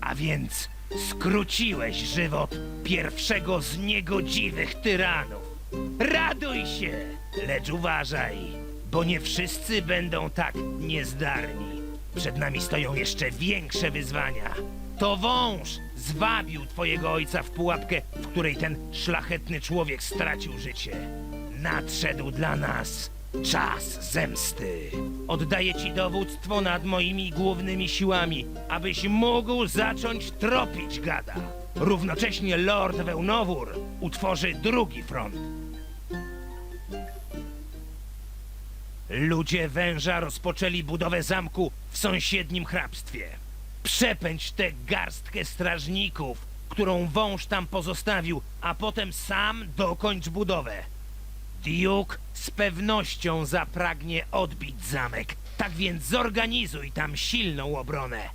A więc skróciłeś żywot pierwszego z niegodziwych tyranów. Raduj się, lecz uważaj, bo nie wszyscy będą tak niezdarni. Przed nami stoją jeszcze większe wyzwania. To wąż zwabił twojego ojca w pułapkę, w której ten szlachetny człowiek stracił życie. Nadszedł dla nas czas zemsty. Oddaję ci dowództwo nad moimi głównymi siłami, abyś mógł zacząć tropić gada. Równocześnie Lord Wełnowór utworzy drugi front. Ludzie węża rozpoczęli budowę zamku w sąsiednim hrabstwie. Przepędź tę garstkę strażników, którą wąż tam pozostawił, a potem sam dokończ budowę. Duke z pewnością zapragnie odbić zamek, tak więc zorganizuj tam silną obronę.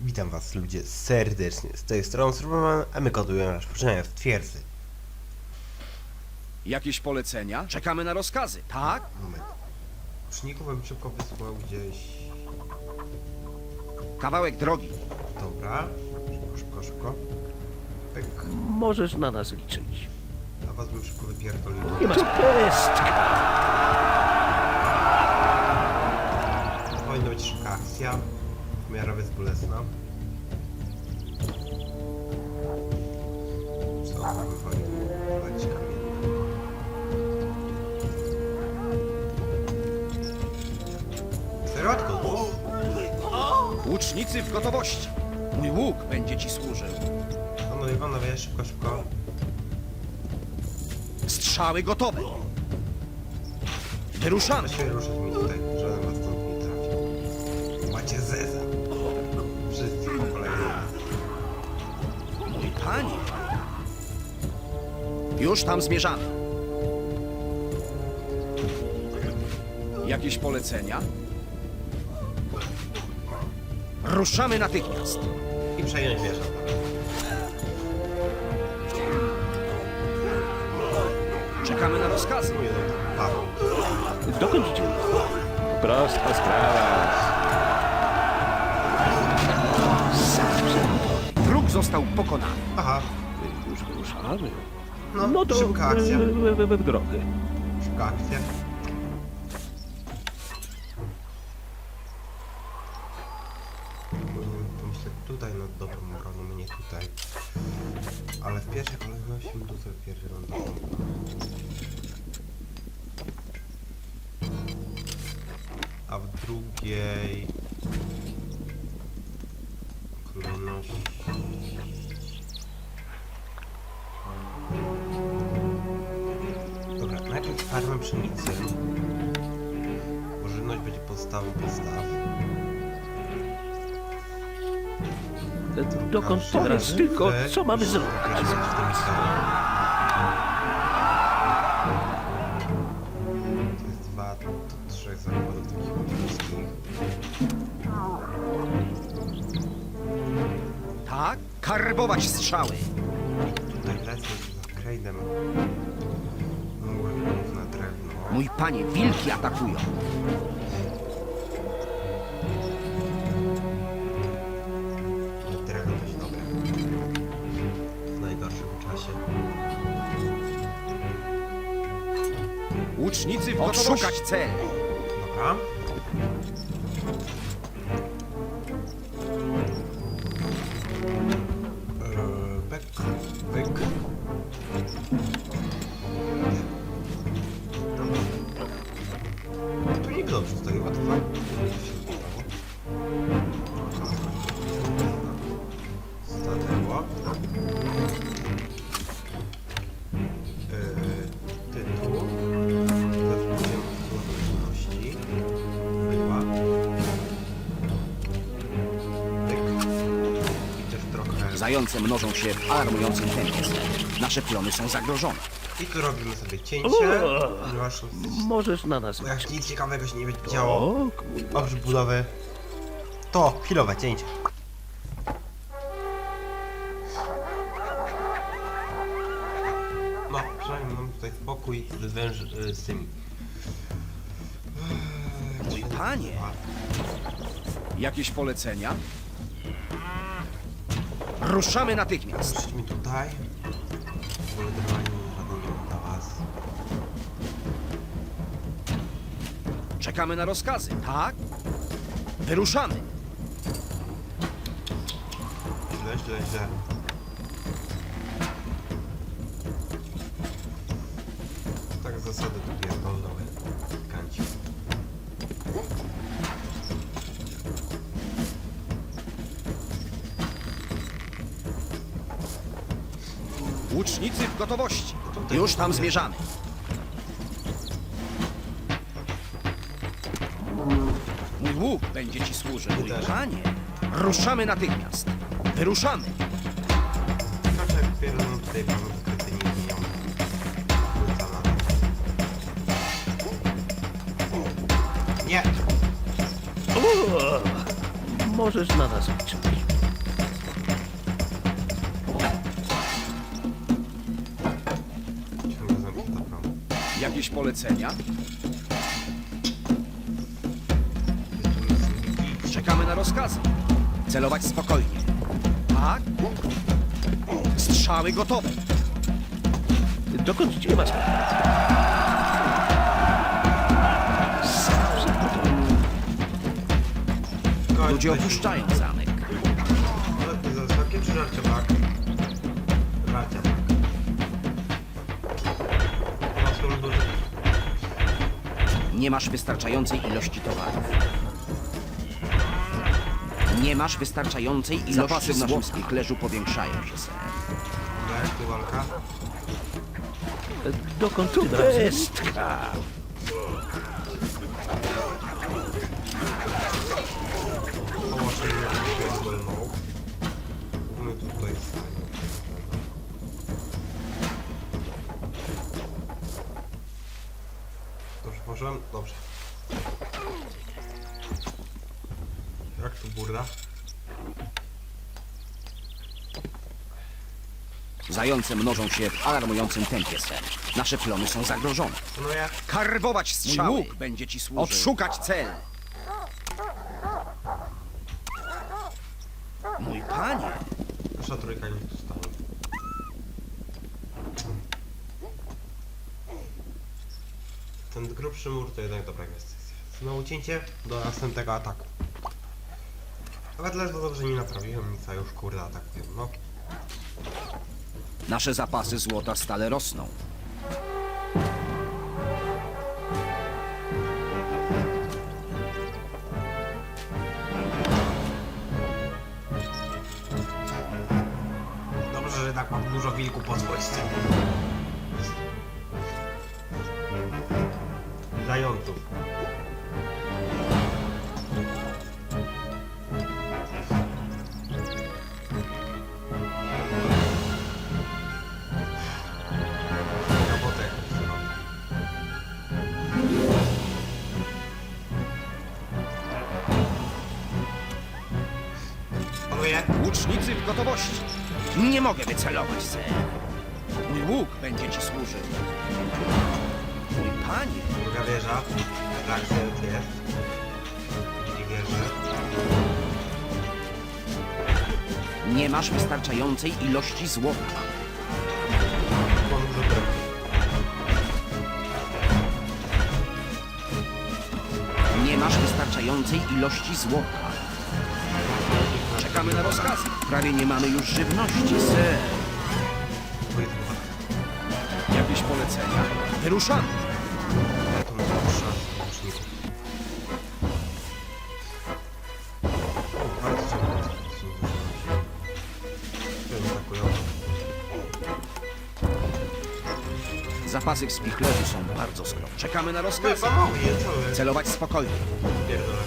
Witam was ludzie serdecznie. Z tej strony Superman, a my kontynuujemy rozpoczynania w twierdzy. Jakieś polecenia? Czekamy na rozkazy, tak? Moment. Uczników bym szybko wysłał gdzieś... Kawałek drogi. Dobra. Szybko, szybko, szybko. Pyk. Możesz na nas liczyć. A was bym szybko wypierdolił. Nie ma Pestka! Powinna być szybka akcja. W miarę bezbolesna. Co on wywalił? Walić kamienny. Serotko! Łucznicy w gotowości. Mój łuk będzie ci służył. Panowie, panowie, szybko, szybko. Strzały gotowe. Wyruszamy. Proszę ruszać mi tutaj, żaden was stąd nie trafi. Macie zeza. Wszyscy po kolei. Mój panie. Już tam zmierzamy. Jakieś polecenia? Ruszamy natychmiast. I przejąć wieżę. Czekamy na rozkazy. Paweł. Dokąd idziemy? Prosta sprawa. Wróg został pokonany. Aha, Już wyruszamy. no, No to szybka akcja. w, w, w, w drogę. Szybka akcja. W pierwszej kolejności bym tutaj do domku. A w drugiej kolejności Dobra, najpierw farmę pszenicy. Bo żywność będzie podstawą podstaw. Dokąd teraz? żywkę Tylko co mamy zrobić? tym. To jest dwa, to trzech zakładów takich. Tak? Karbować strzały. Tutaj lecę za na drewno. Mój panie, wilki atakują. Odszukać cel. Dobra. Mnożą się w alarmującym tempie. Nasze plony są zagrożone. I tu robimy sobie cięcie. O! Ponieważ Możesz na nas bo jak nic ciekawego się nie będzie działo. O, kurwa. Oprócz budowy. To chwilowe cięcie. No, przynajmniej mam tutaj spokój z węż... y, z tymi. Eee, panie. Jakieś polecenia? Ruszamy natychmiast. Poszliśmy tutaj. Was. Czekamy na rozkazy, tak? Wyruszamy. Źle, źle, źle. Tak zasady tu pierdolnowe. Łucznicy w gotowości. Już tam zmierzamy. Mój łuk będzie ci służył. Mój panie. Ruszamy natychmiast. Wyruszamy. Znaczy jak pierdolą tutaj pan wykryty nie! O, możesz na nas liczyć. Polecenia? Czekamy na rozkazy. Celować spokojnie. Tak? Strzały gotowe. Dokąd idzie was? Zawsze gotowy. Koń Ludzie opuszczają zamek. Ale za wysokie czy żarcie bak? Nie masz wystarczającej ilości towarów. Nie masz wystarczającej ilości Zapasy w naszym złota. spichlerzu powiększają się, ser. Wiesz, tu walka? Dokąd razem? pestka! Dobrze, poszłem? Dobrze. Jak tu burda? Zające mnożą się w alarmującym tempie, ser. Nasze plony są zagrożone. No ja? Karwować strzały. Mój łuk będzie ci służył. Odszukać cel. Mój panie. Nasza trójka nie tu stanie. Ten grubszy mur to jednak dobra inwestycja. Znowu cięcie do następnego ataku. Ale ledwo dobrze nie naprawiłem nic, a już kurde atakuję. No, Nasze zapasy złota stale rosną. dobrze, że tak mam dużo wilku pod wojskiem. Panowie, Łucznicy w gotowości. Nie mogę wycelować, ser. Mój łuk będzie ci służył. Mój panie. druga wieża. Tak. I wieże. Nie masz wystarczającej ilości złota. Nie masz wystarczającej ilości złota. Na rozkazy. Prawie nie mamy już żywności, ser. Jakieś polecenia? Wyruszamy. Zapasy w spichlerzu są bardzo skromne. Czekamy na wy? Celować spokojnie. Pierdolę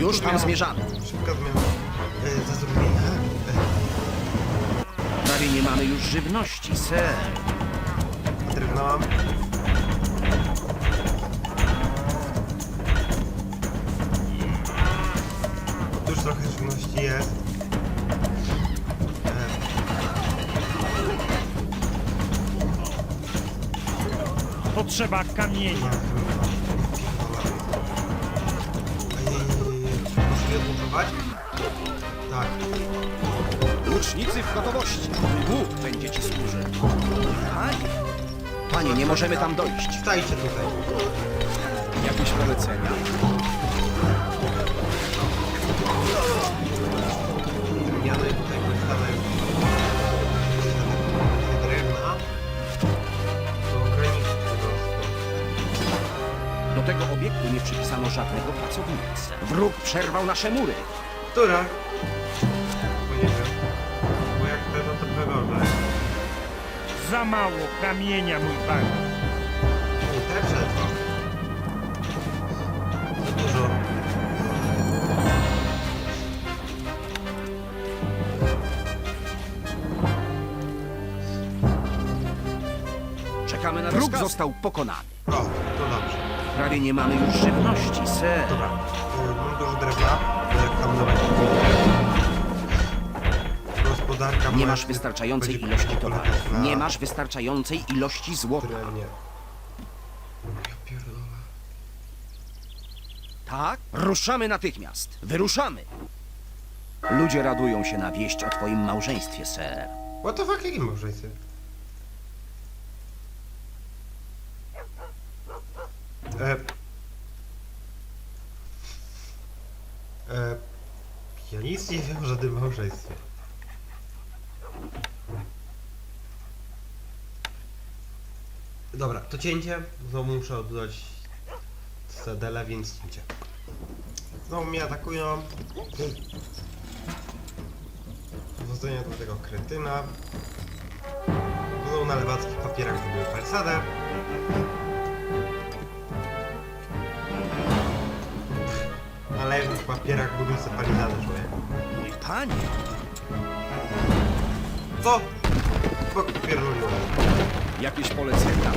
Już tam zmierzamy. Szybka zmiana e, zatrudnienia. E. Prawie nie mamy już żywności, ser. E, drewna trochę żywności jest. E. Potrzeba kamienia. No, Odbudować? Tak. Łucznicy w gotowości. Bóg będzie ci służył. Panie, panie, nie możemy tam dojść. Stajcie tutaj. Jakieś polecenia? Przypisano żadnego pracownika. Wróg przerwał nasze mury. Która? Bo nie wiem. Bo jak to, to pewnie. Za mało kamienia, mój panie. Te przetrwa. Za dużo. Czekamy na Wróg został pokonany. O. Prawie nie mamy już żywności, ser. Dobra. Mam dużo drewna. Jak handlować Gospodarka Nie masz wystarczającej ilości na Nie masz wystarczającej ilości złota. Drewnie. Ja pierdolę. Tak? Ruszamy natychmiast. Wyruszamy. Ludzie radują się na wieść o twoim małżeństwie, ser. What the fuck, jakim małżeństwie? E... E... Ja nic nie wiem o żadnym małżeństwie. Dobra, to cięcie. Znowu muszę oddać Cedele, więc cięcie. Znowu mnie atakują. Powodzenia do tego kretyna. Znowu na lewackich papierach buduję palisadę. Lewych papierach buduję sobie palisadę, człowieku. Mój panie. Co? Bo pierdoliłem. Jakieś polecenia?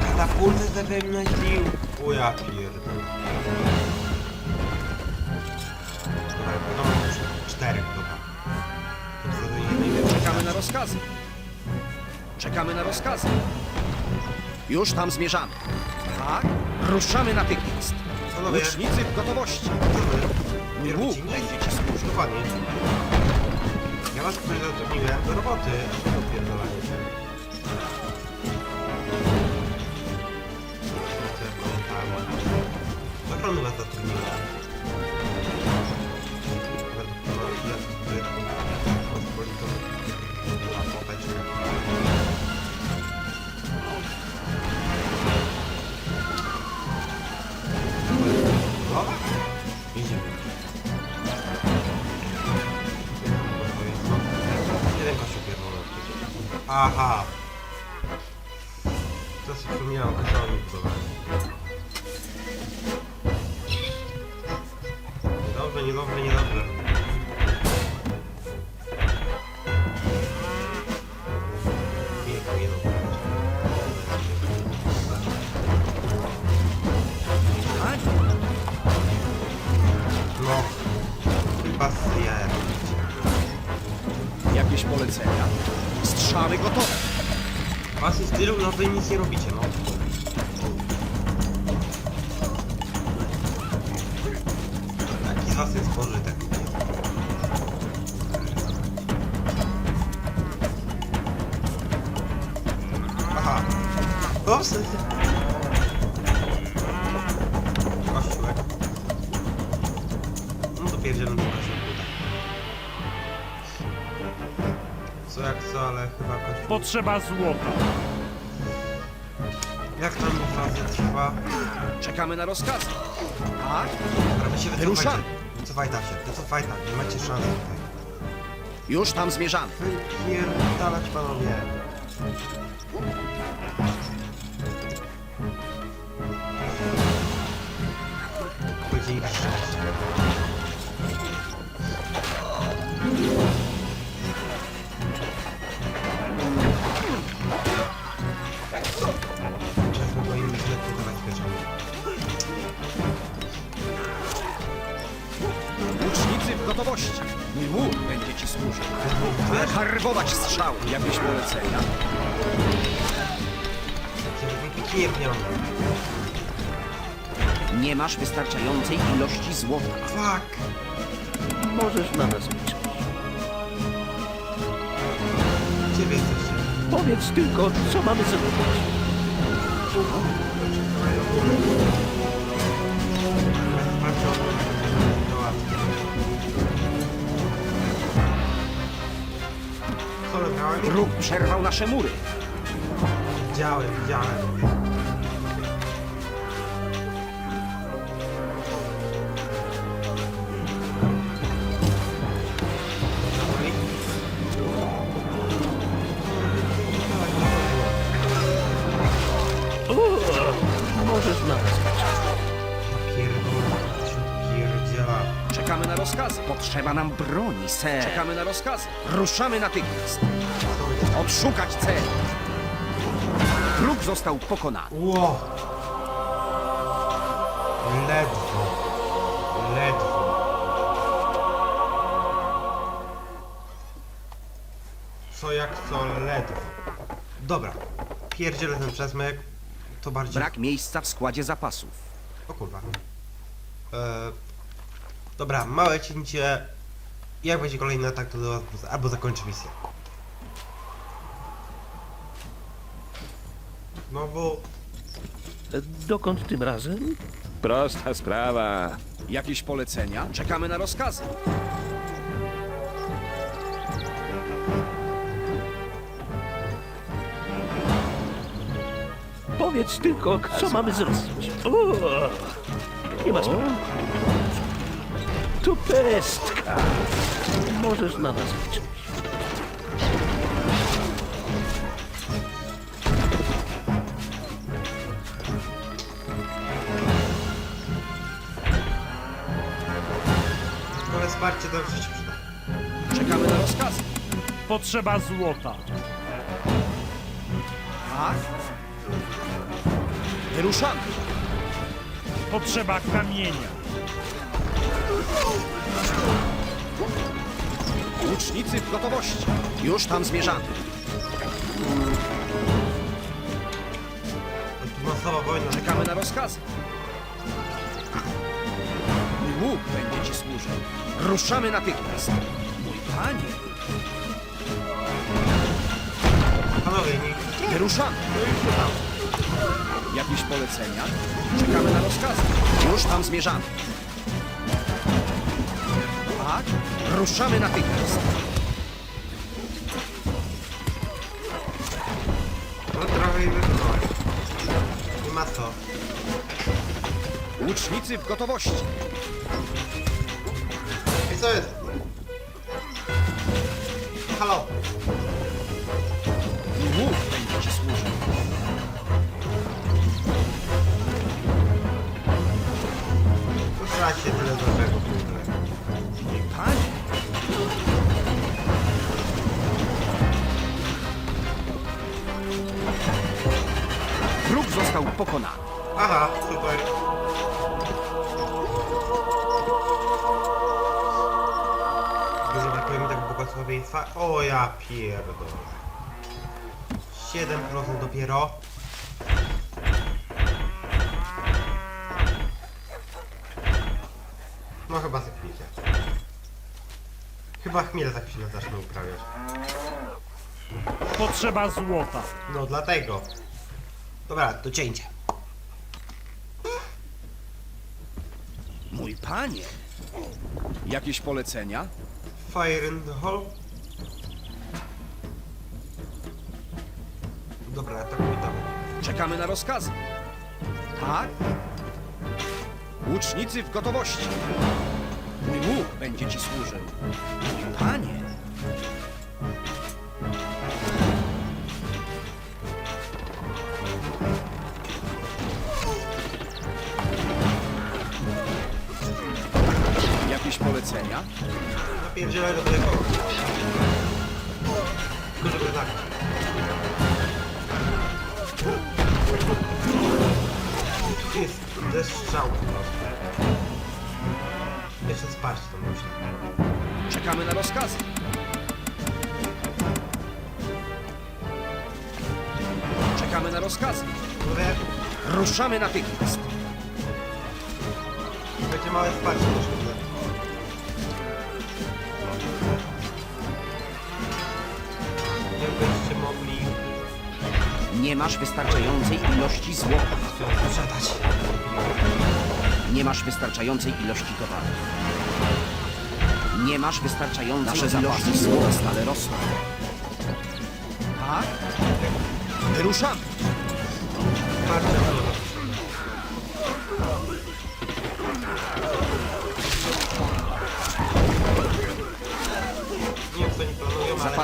Katapulty zawemnościł. O ja pierdolę. Dobra, wiadomo, już czterech, dobra. To wtedy jednej lepszej Czekamy na rozkazy. Czekamy na rozkazy. Już tam zmierzamy. Tak? Ruszamy natychmiast. Panowie, Łucznicy w gotowości. Mój łuk będzie ci służył. Dokładnie. Ja was tutaj zatrudniłem do roboty, wy nic nie robicie, no. Taki z was jest pożytek. Aha. Ups. Kościółek. No to pierdzielę do. Co jak co, ale chyba. Potrzeba złota. Jak tam inwazja trwa? Czekamy na rozkazy. Tak? Dobra, wy się Wyruszamy. wycofajcie. Wycofaj ta się, wycofaj ta, nie macie szans tutaj. Już tam zmierzamy. Wypierdalać panowie. Będzie ich sześć. Łucznicy w gotowości. Mój łuk będzie ci służył. Karbować strzał. Jakieś polecenia? Żeby nie masz wystarczającej ilości złota. Fuck! Możesz na nas liczyć. Gdzie wy jesteście? Powiedz tylko, co mamy zrobić. Bardzo Wróg przerwał nasze mury. Widziałem, widziałem. Potrzeba nam broni, ser. Czekamy na rozkazy. Ruszamy natychmiast. Odszukać cel. Wróg został pokonany. Ło! Ledwo. Ledwo. Co jak co ledwo. Dobra. Pierdzielę ten przesmyk. To bardziej... Brak miejsca w składzie zapasów. O kurwa. E... Dobra, małe cięcie. Jak będzie kolejny atak, to do was wrócę, albo zakończę misję. No bo... E, Dokąd tym razem? Prosta sprawa. Jakieś polecenia? Czekamy na rozkazy. Powiedz tylko, co mamy zrobić. O, nie ma sprawy. Tu pestka. Możesz na nas liczyć. Ale wsparcie to już się przyda. Czekamy na rozkazy. Potrzeba złota. Tak? Wyruszamy. Potrzeba kamienia. Łucznicy w gotowości. Już tam zmierzamy. To masowa wojna. Czekamy na rozkazy. Mój łuk będzie ci służył. Ruszamy natychmiast. Mój panie. Panowie, nie... Wyruszamy. Jakieś polecenia? Czekamy na rozkazy. Już tam zmierzamy. Tak? Ruszamy natychmiast. No trochę i wykonałem. Nie ma co. Łucznicy w gotowości. I co jest? Halo? Łuk został pokonany. Aha, super. Dużo brakuje mi tak błogosławieństwa. O ja pierdolę. 7% dopiero. No chyba chwilę. Chyba chmiel za chwilę zacznę uprawiać. Potrzeba złota. No dlatego. Dobra, do cięcia. Mój panie. Jakieś polecenia? Fire in the hole. Dobra, atakuj tam. Czekamy na rozkazy. Tak? Łucznicy w gotowości. Mój łuk będzie ci służył. Panie. Polecenia? Napierdzielaj do tego. Tylko żeby tak. Jest, ze strzał po prostu. Jeszcze spać to muszę. Czekamy na rozkazy. Czekamy na rozkazy. Mówię, Ruszamy natychmiast. będzie małe wsparcie potrzebne. Jakbyście mogli Nie masz wystarczającej ilości złota. sprzedać. Nie masz wystarczającej ilości towarów. Nie masz wystarczającej Nasze ilości złota stale rosną. Tak? Wyruszamy. Wsparcie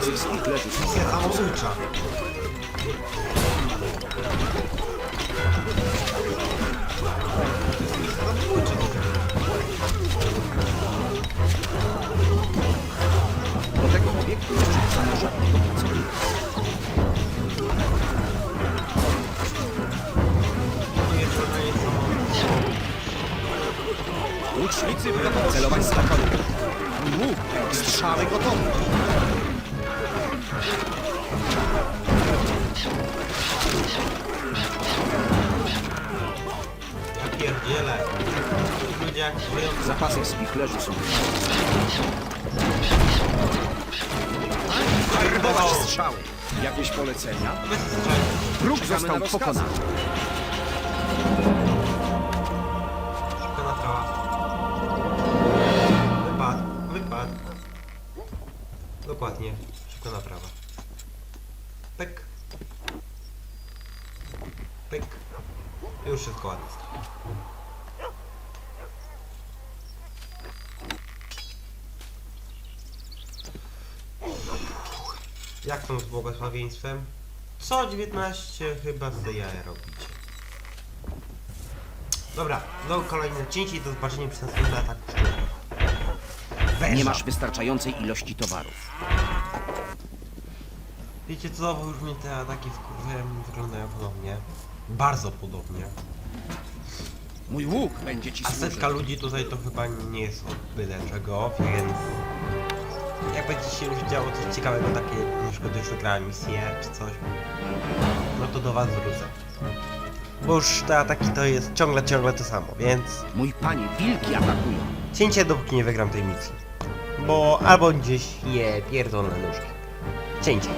leży są. misja samobójcza. Samobójczy Do tego obiektu jeszcze nie samo żadnego pracownika. Łucznicy gotowi celować z pokoju. Łuk, strzały gotowe. Ja pierdzielę. Ci ludzie jak żyją Zapasy swych leży są. Kierować strzały. Jakieś polecenia? Wróg został pokonany. Błogosławieństwem? Co 19 chyba z jaja robicie. Dobra, znowu kolejne cięcie i do zobaczenia przy następnym ataku szczurów. Nie masz wystarczającej ilości towarów. Wiecie co, bo już mnie te ataki wkurwiają wyglądają podobnie. Bardzo podobnie. Mój łuk będzie ci A setka ludzi tutaj to chyba nie jest od byle czego, więc... Jak będzie się już działo coś ciekawego, takie na przykład już wygrałem misję czy coś, no to do was wrócę. Bo już te ataki to jest ciągle, ciągle to samo, więc... Mój panie, wilki atakują. Cięcie dopóki nie wygram tej misji. Bo albo gdzieś je pierdolę nóżki. Cięcie.